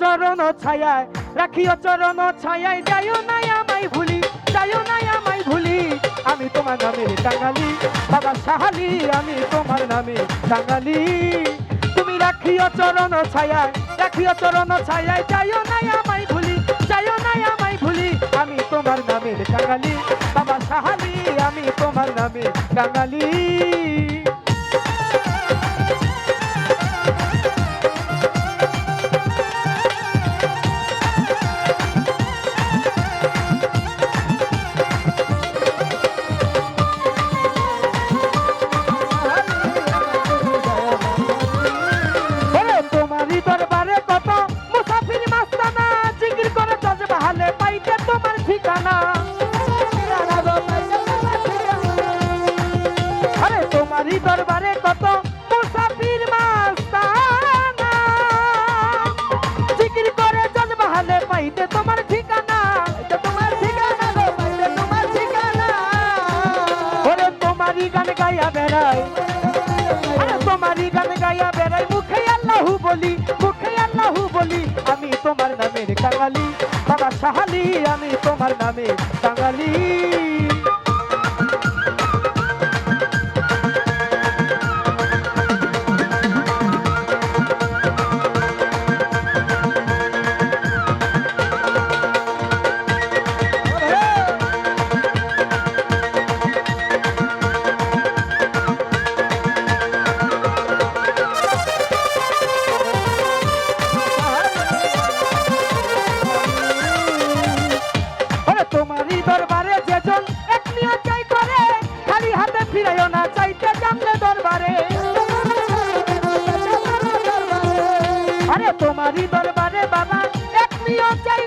চরণ ছায়ায়, রাখিও চরণ ছায়ায়, যাইও না আমায় ভুলি, যাইও না আমায় ভুলি, আমি তোমার নামে টাঙালি বাবা সাহালি, আমি তোমার নামে টাঙ্গালি। তুমি রাখিও চরণ ছায়ায়, রাখিও চরণ ছায়ায়, যাইও না আমায় ভুলি, যাইও না আমায় ভুলি, আমি তোমার নামে টাঙালি বাবা সাহালি, আমি তোমার নামে টাঙ্গালি। তোমারই গান গাইয়া বেড়াই, মুখে আল্লাহু বলি, মুখে আল্লাহু বলি, আমি তোমার নামের কাঙালি। বাবা সাহালি, আমি তোমার নামে কাঙালি। তোমারই দরবারে বাবা এক নিয়ে চাই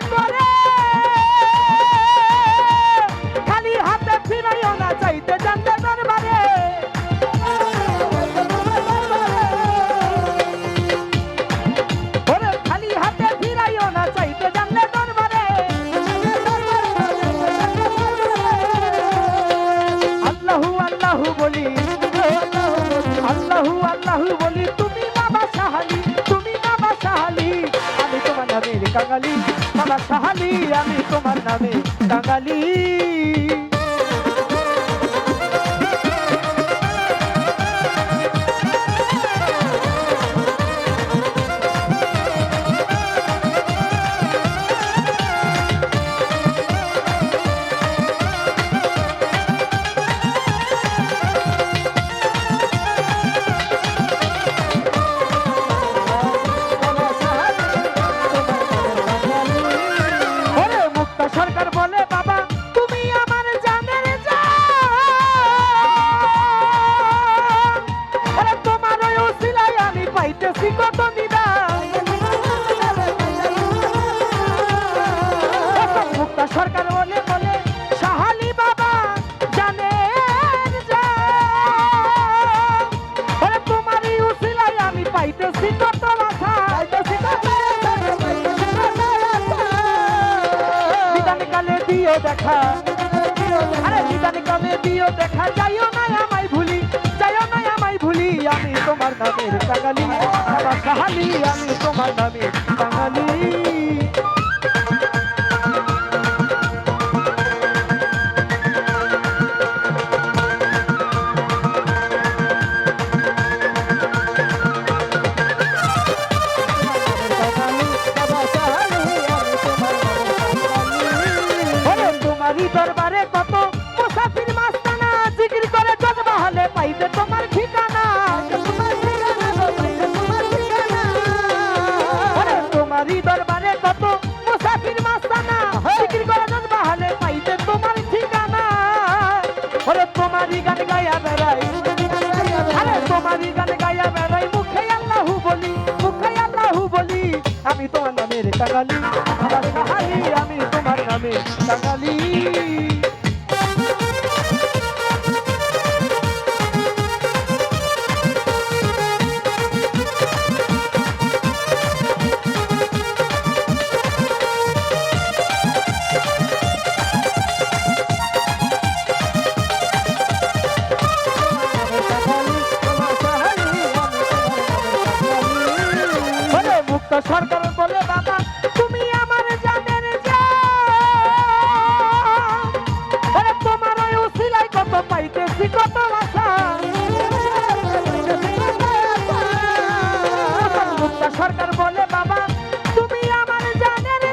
কাঙালি বাবা সাহালি আমি তোমার নামে কাঙালি আরে বিধান কবে দিও, দেখা যাইও না আমায় ভুলি, যাইও না আমায় ভুলি, আমি তোমার নামের কাঙালি। আমার কাহালি, আমি তোমার নামের কাঙালি। কাঙালি আমার আমি তোমার নামে কাঙালি সরকার বলে, বাবা, তুমি আমার জানের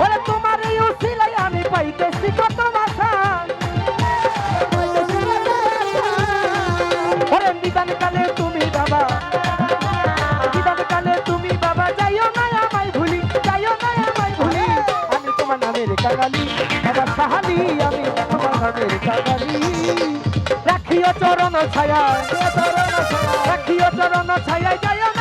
বলে, তোমার এই উচিলাই আমি পাইতেছি কত মাথা বিধান কালে তুমি বাবা বিধান কালে তুমি বাবা, যাইও না আমায় ভুলি, যাইও না আমায় ভুলি তোমার রাখিও চরণ ছায়া রাখিও চরণ ছায়া যায়